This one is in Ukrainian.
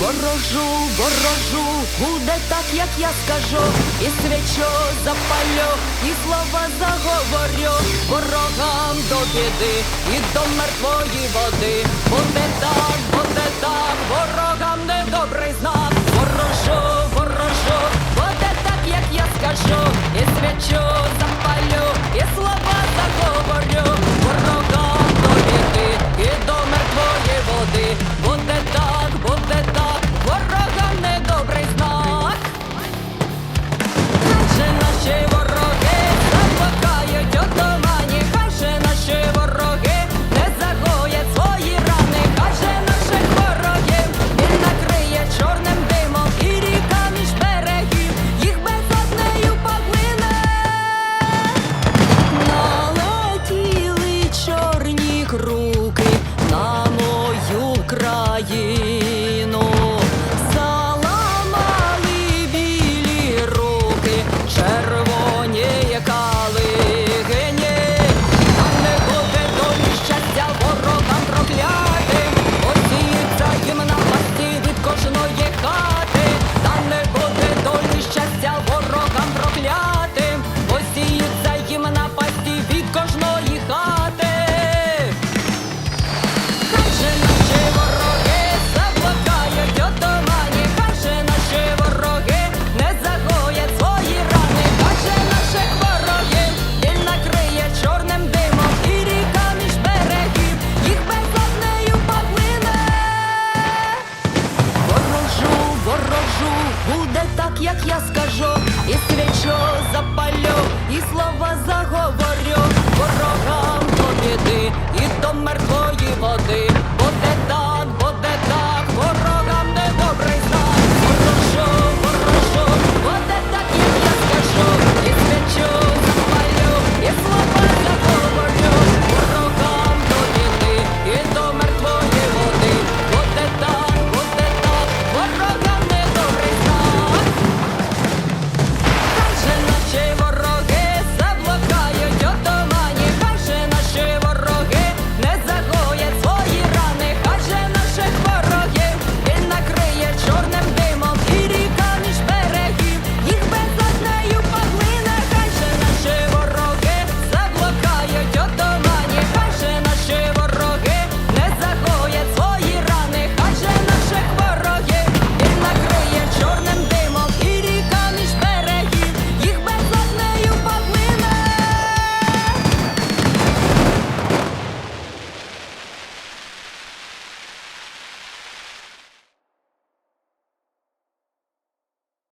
Ворожу, ворожу, буде так, як я скажу, і свічу запалю, і слова заговорю ворогам до біди і до мертвої води. так я скажу, і свічу запалю, і слова заговорю ворогам до біди, і до мертвої води.